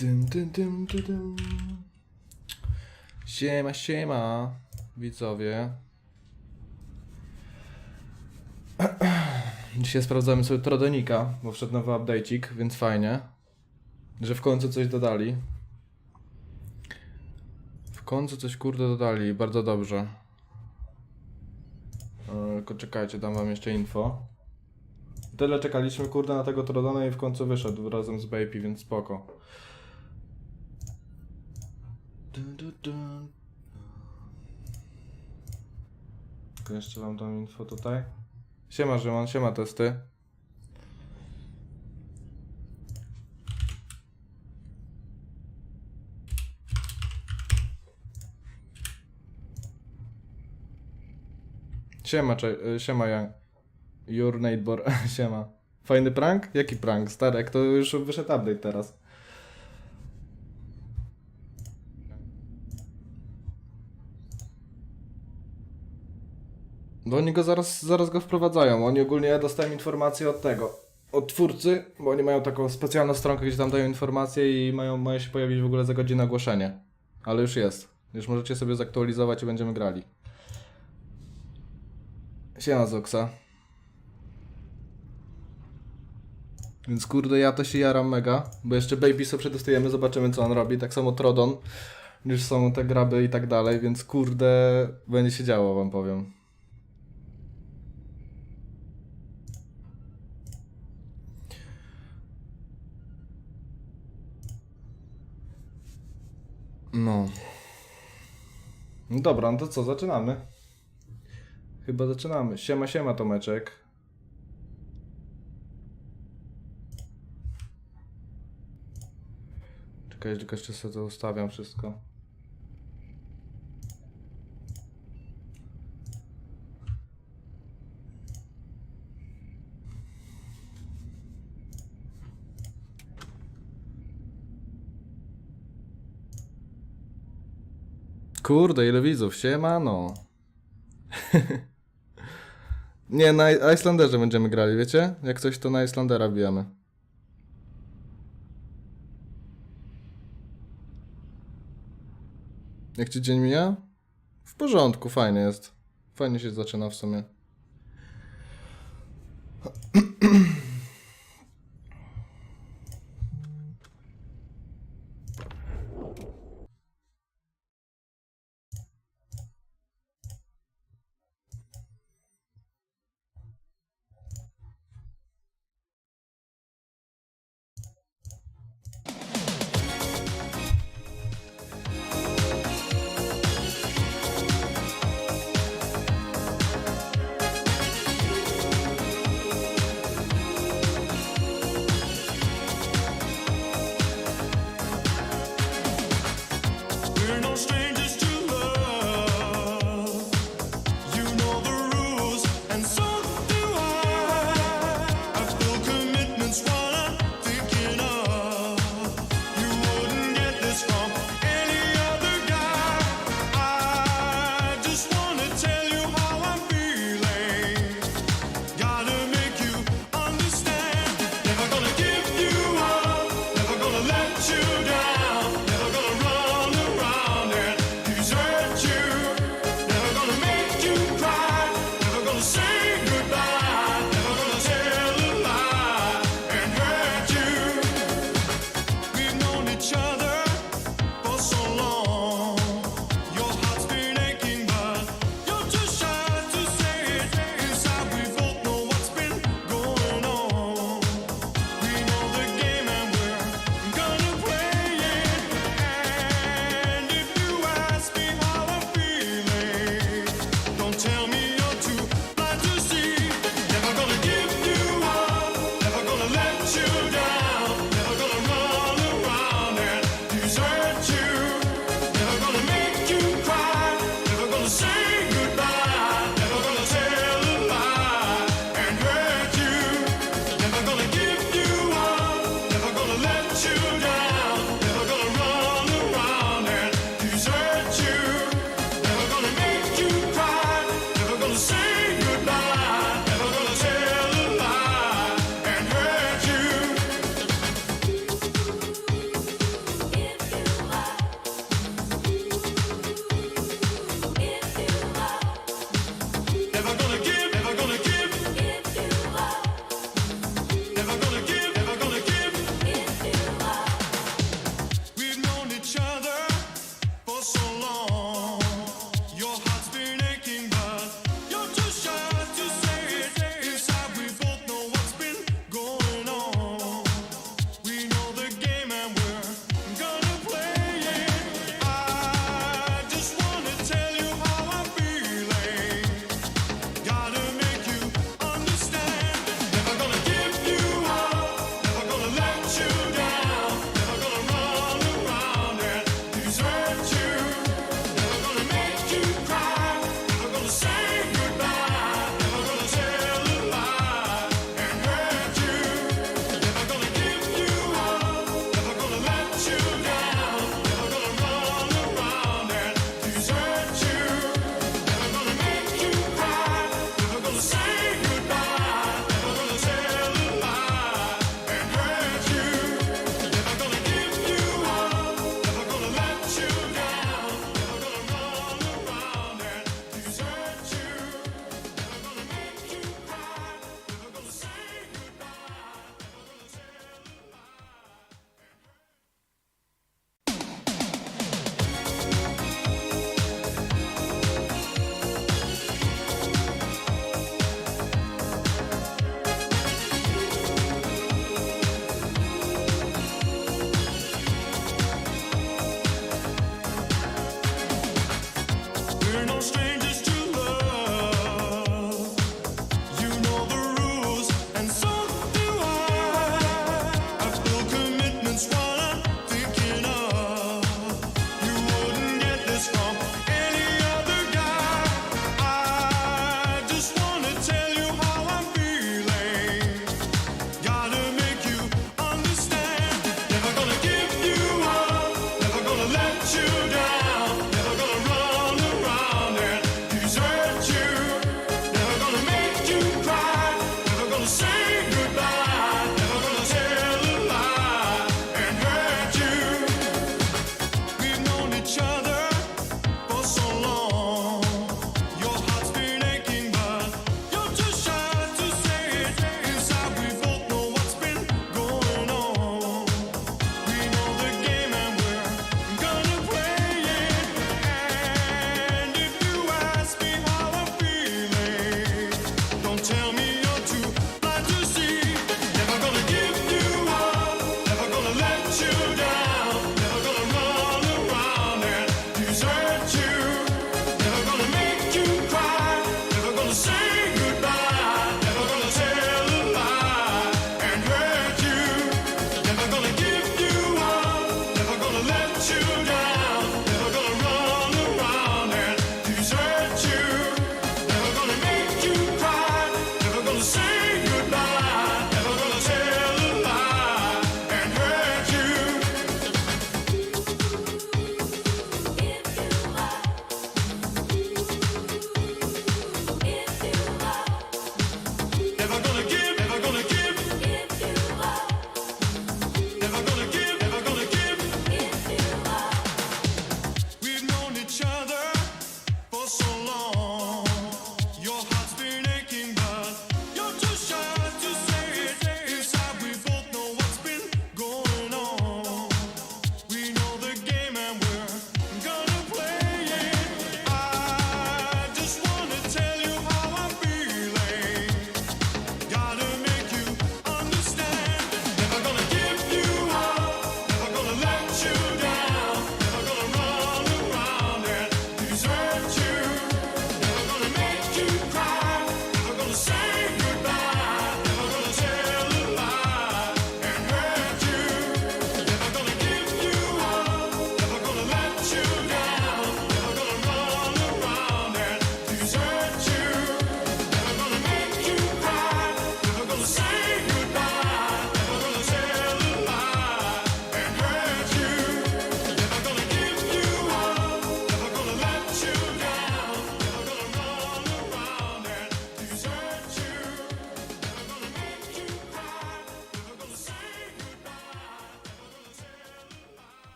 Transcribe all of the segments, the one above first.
Dym, dym, dym, dym, dym. Siema, siema, widzowie. Dzisiaj sprawdzamy sobie Trodonika, bo wszedł nowy update'ik, więc fajnie, że w końcu coś dodali. W końcu coś kurde dodali, bardzo dobrze. E, Tylko czekajcie, dam wam jeszcze info. Tyle czekaliśmy kurde na tego Trodona i w końcu wyszedł razem z Baby, więc spoko. Tylko jeszcze wam dam info tutaj. Siema Rzymon, siema testy. Siema, cze- y, siema Jan. Your neighbor, siema. Fajny prank? Jaki prank? Starek, to już wyszedł update teraz. Bo oni go zaraz, zaraz go wprowadzają. Oni ogólnie ja dostałem informację od tego, od twórcy, bo oni mają taką specjalną stronkę, gdzie tam dają informacje i mają, mają się pojawić w ogóle za godzinę ogłoszenie. Ale już jest. Już możecie sobie zaktualizować i będziemy grali. Siema Zoksa. Więc kurde, ja to się jaram mega, bo jeszcze Baby sobie przetestujemy, zobaczymy co on robi. Tak samo Trodon, już są te graby i tak dalej, więc kurde, będzie się działo, wam powiem. No. No dobra, no to co, zaczynamy. Chyba zaczynamy. Siema, siema Tomeczek. Czekaj, tylko jeszcze sobie to ustawiam wszystko. Kurde, ile widzów, siemano. Nie, na Icelanderze będziemy grali, wiecie? Jak coś to na Islandera bijamy. Jak ci dzień mija? W porządku, fajnie jest. Fajnie się zaczyna w sumie. chance.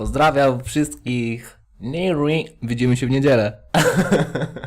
Pozdrawiam wszystkich. Widzimy się w niedzielę.